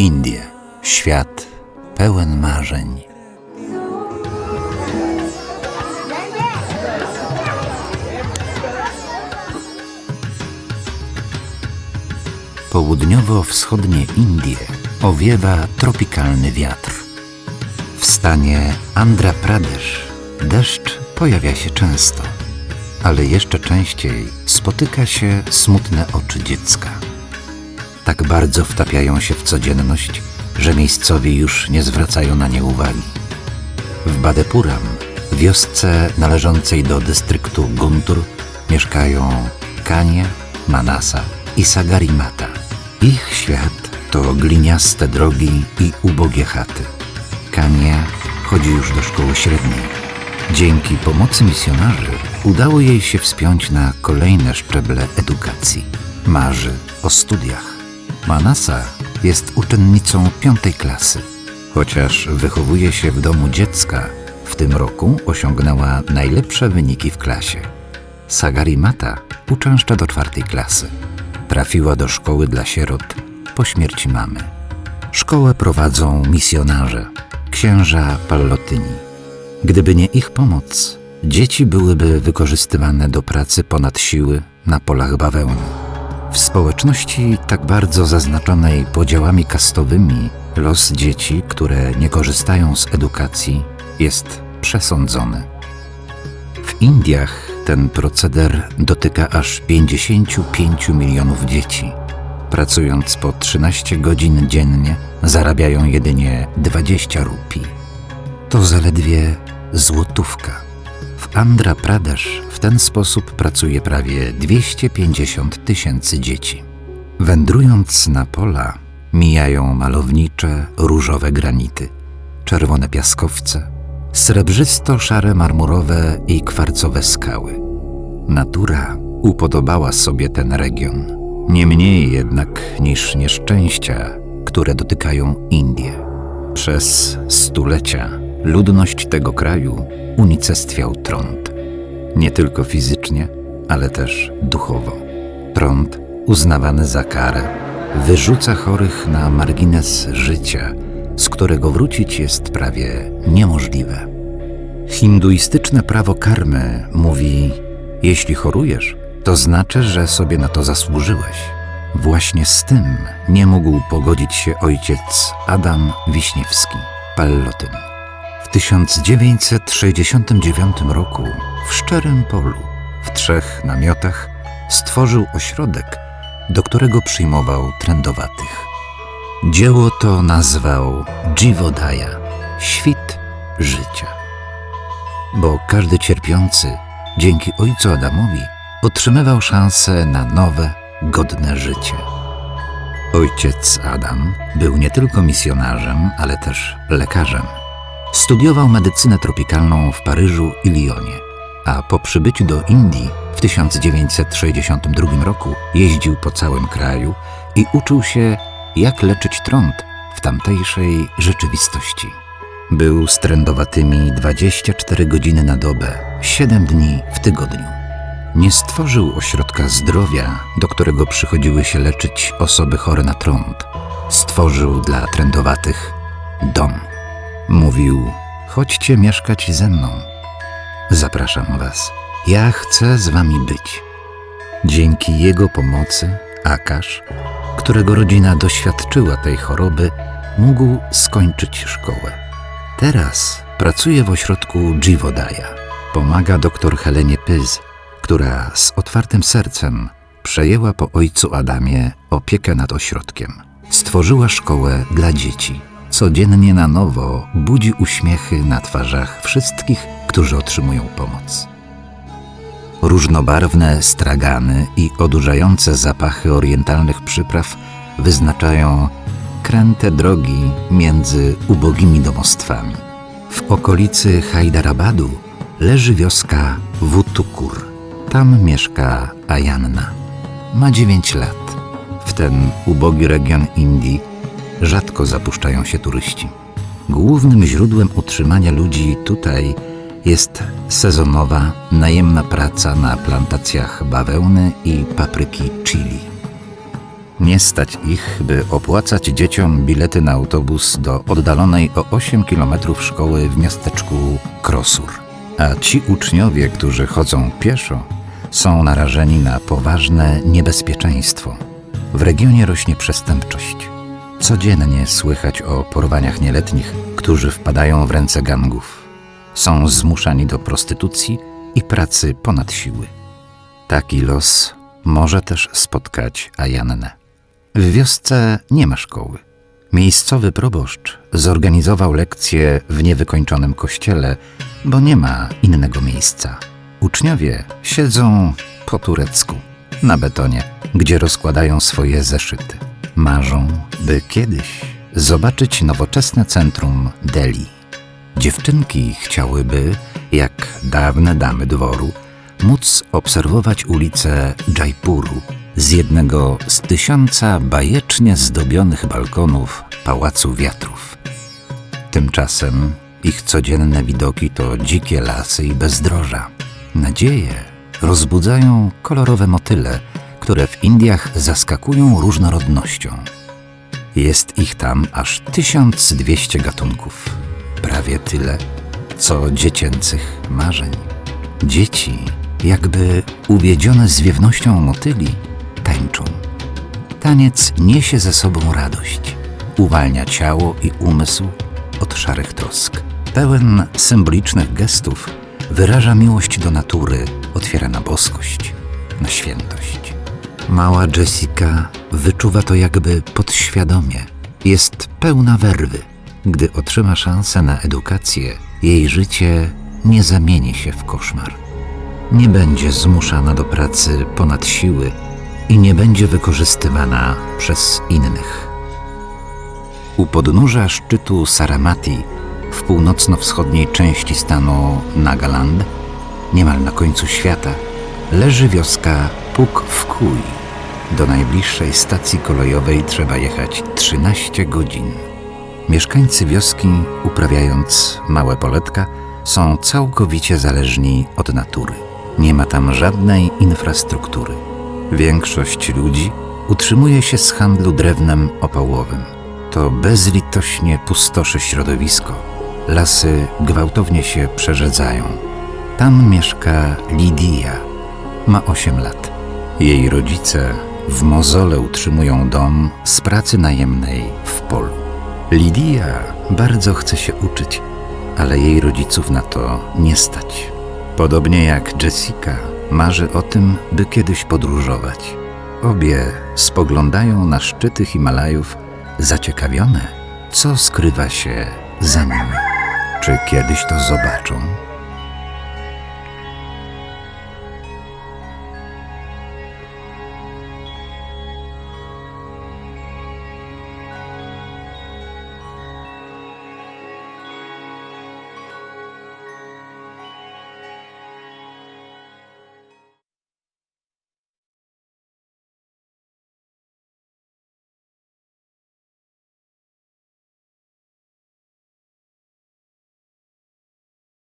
Indie. Świat pełen marzeń. Południowo-wschodnie Indie owiewa tropikalny wiatr. W stanie Andhra Pradesh deszcz pojawia się często, ale jeszcze częściej spotyka się smutne oczy dziecka. Tak bardzo wtapiają się w codzienność, że miejscowi już nie zwracają na nie uwagi. W Badepuram, wiosce należącej do dystryktu Guntur, mieszkają Kania, Manasa i Sagarimata. Ich świat to gliniaste drogi i ubogie chaty. Kania chodzi już do szkoły średniej. Dzięki pomocy misjonarzy udało jej się wspiąć na kolejne szczeble edukacji. Marzy o studiach. Manasa jest uczennicą piątej klasy. Chociaż wychowuje się w domu dziecka, w tym roku osiągnęła najlepsze wyniki w klasie. Sagarimata uczęszcza do czwartej klasy. Trafiła do szkoły dla sierot po śmierci mamy. Szkołę prowadzą misjonarze, księża Pallotyni. Gdyby nie ich pomoc, dzieci byłyby wykorzystywane do pracy ponad siły na polach bawełny. W społeczności tak bardzo zaznaczonej podziałami kastowymi, los dzieci, które nie korzystają z edukacji, jest przesądzony. W Indiach ten proceder dotyka aż 55 milionów dzieci. Pracując po 13 godzin dziennie, zarabiają jedynie 20 rupii. To zaledwie złotówka. W Andhra Pradesh w ten sposób pracuje prawie 250 tysięcy dzieci. Wędrując na pola, mijają malownicze, różowe granity, czerwone piaskowce, srebrzysto-szare marmurowe i kwarcowe skały. Natura upodobała sobie ten region, nie mniej jednak niż nieszczęścia, które dotykają Indie. Przez stulecia ludność tego kraju unicestwiał trąd. Nie tylko fizycznie, ale też duchowo. Trąd, uznawany za karę, wyrzuca chorych na margines życia, z którego wrócić jest prawie niemożliwe. Hinduistyczne prawo karmy mówi: Jeśli chorujesz, to znaczy, że sobie na to zasłużyłeś. Właśnie z tym nie mógł pogodzić się ojciec Adam Wiśniewski, Pallotyn. W 1969 roku w Szczerym Polu, w trzech namiotach, stworzył ośrodek, do którego przyjmował trędowatych. Dzieło to nazwał Jivodaya świt życia. Bo każdy cierpiący, dzięki ojcu Adamowi, otrzymywał szansę na nowe, godne życie. Ojciec Adam był nie tylko misjonarzem, ale też lekarzem. Studiował medycynę tropikalną w Paryżu i Lyonie, a po przybyciu do Indii w 1962 roku jeździł po całym kraju i uczył się, jak leczyć trąd w tamtejszej rzeczywistości. Był z trędowatymi 24 godziny na dobę, 7 dni w tygodniu. Nie stworzył ośrodka zdrowia, do którego przychodziły się leczyć osoby chore na trąd. Stworzył dla trędowatych dom. Mówił: Chodźcie mieszkać ze mną. Zapraszam Was. Ja chcę z Wami być. Dzięki jego pomocy, Akash, którego rodzina doświadczyła tej choroby, mógł skończyć szkołę. Teraz pracuje w ośrodku Jivodaya. Pomaga doktor Helenie Pyz, która z otwartym sercem przejęła po ojcu Adamie opiekę nad ośrodkiem. Stworzyła szkołę dla dzieci. Codziennie na nowo budzi uśmiechy na twarzach wszystkich, którzy otrzymują pomoc. Różnobarwne stragany i odurzające zapachy orientalnych przypraw wyznaczają kręte drogi między ubogimi domostwami. W okolicy Hajdarabadu leży wioska Wutukur. Tam mieszka Ajanna. Ma dziewięć lat. W ten ubogi region Indii rzadko zapuszczają się turyści. Głównym źródłem utrzymania ludzi tutaj jest sezonowa, najemna praca na plantacjach bawełny i papryki chili. Nie stać ich, by opłacać dzieciom bilety na autobus do oddalonej o 8 km szkoły w miasteczku Krosur. A ci uczniowie, którzy chodzą pieszo, są narażeni na poważne niebezpieczeństwo. W regionie rośnie przestępczość. Codziennie słychać o porwaniach nieletnich, którzy wpadają w ręce gangów. Są zmuszani do prostytucji i pracy ponad siły. Taki los może też spotkać Ajannę. W wiosce nie ma szkoły. Miejscowy proboszcz zorganizował lekcje w niewykończonym kościele, bo nie ma innego miejsca. Uczniowie siedzą po turecku, na betonie, gdzie rozkładają swoje zeszyty. Marzą, by kiedyś zobaczyć nowoczesne centrum Delhi. Dziewczynki chciałyby, jak dawne damy dworu, móc obserwować ulice Jaipuru z jednego z tysiąca bajecznie zdobionych balkonów Pałacu Wiatrów. Tymczasem ich codzienne widoki to dzikie lasy i bezdroża. Nadzieje rozbudzają kolorowe motyle, które w Indiach zaskakują różnorodnością. Jest ich tam aż 1200 gatunków, prawie tyle, co dziecięcych marzeń. Dzieci, jakby uwiedzione zwiewnością motyli, tańczą. Taniec niesie ze sobą radość, uwalnia ciało i umysł od szarych trosk. Pełen symbolicznych gestów wyraża miłość do natury, otwiera na boskość, na świętość. Mała Jessica wyczuwa to jakby podświadomie. Jest pełna werwy. Gdy otrzyma szansę na edukację, jej życie nie zamieni się w koszmar. Nie będzie zmuszana do pracy ponad siły i nie będzie wykorzystywana przez innych. U podnóża szczytu Saramati w północno-wschodniej części stanu Nagaland, niemal na końcu świata, leży wioska Puk Wkuj. Do najbliższej stacji kolejowej trzeba jechać 13 godzin. Mieszkańcy wioski, uprawiając małe poletka, są całkowicie zależni od natury. Nie ma tam żadnej infrastruktury. Większość ludzi utrzymuje się z handlu drewnem opałowym. To bezlitośnie pustoszy środowisko. Lasy gwałtownie się przerzedzają. Tam mieszka Lidia. Ma 8 lat. Jej rodzice w mozole utrzymują dom z pracy najemnej w polu. Lidia bardzo chce się uczyć, ale jej rodziców na to nie stać. Podobnie jak Jessica, marzy o tym, by kiedyś podróżować. Obie spoglądają na szczyty Himalajów, zaciekawione, co skrywa się za nimi. Czy kiedyś to zobaczą?